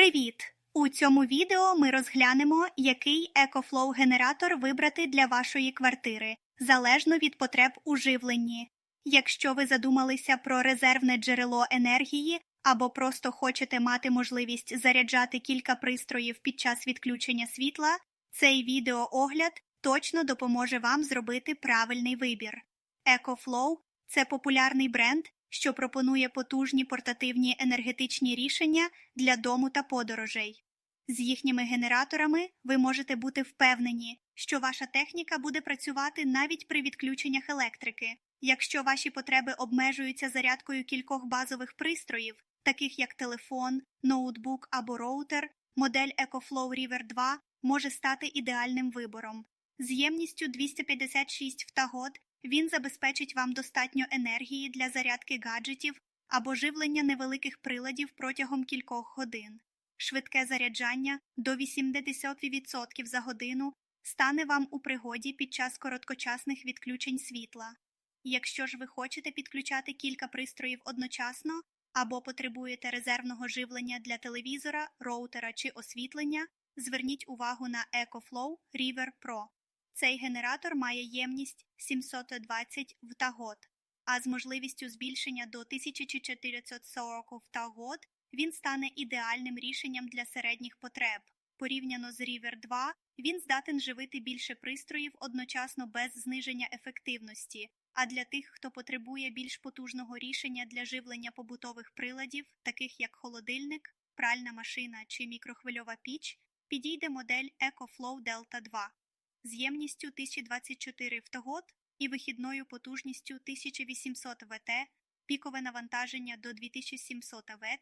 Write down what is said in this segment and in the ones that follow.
Привіт! У цьому відео ми розглянемо, який EcoFlow-генератор вибрати для вашої квартири, залежно від потреб у живленні. Якщо ви задумалися про резервне джерело енергії або просто хочете мати можливість заряджати кілька пристроїв під час відключення світла, цей відеоогляд точно допоможе вам зробити правильний вибір. EcoFlow – це популярний бренд, що пропонує потужні портативні енергетичні рішення для дому та подорожей. З їхніми генераторами ви можете бути впевнені, що ваша техніка буде працювати навіть при відключеннях електрики. Якщо ваші потреби обмежуються зарядкою кількох базових пристроїв, таких як телефон, ноутбук або роутер, модель EcoFlow River 2 може стати ідеальним вибором. З ємністю 256 втагод він забезпечить вам достатньо енергії для зарядки гаджетів або живлення невеликих приладів протягом кількох годин. Швидке заряджання до 80% за годину стане вам у пригоді під час короткочасних відключень світла. Якщо ж ви хочете підключати кілька пристроїв одночасно або потребуєте резервного живлення для телевізора, роутера чи освітлення, зверніть увагу на EcoFlow River Pro. Цей генератор має ємність 720 втагод, а з можливістю збільшення до 1440 втагод він стане ідеальним рішенням для середніх потреб. Порівняно з River 2, він здатен живити більше пристроїв одночасно без зниження ефективності. А для тих, хто потребує більш потужного рішення для живлення побутових приладів, таких як холодильник, пральна машина чи мікрохвильова піч, підійде модель EcoFlow Delta 2 з ємністю 1024 втагод і вихідною потужністю 1800 Вт, пікове навантаження до 2700 Вт.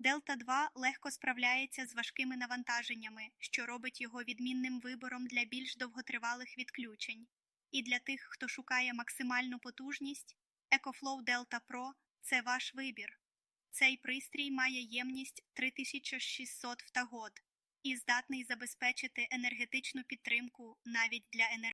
Delta 2 легко справляється з важкими навантаженнями, що робить його відмінним вибором для більш довготривалих відключень. І для тих, хто шукає максимальну потужність, EcoFlow Delta Pro – це ваш вибір. Цей пристрій має ємність 3600 втагод і здатний забезпечити енергетичну підтримку навіть для енергетичних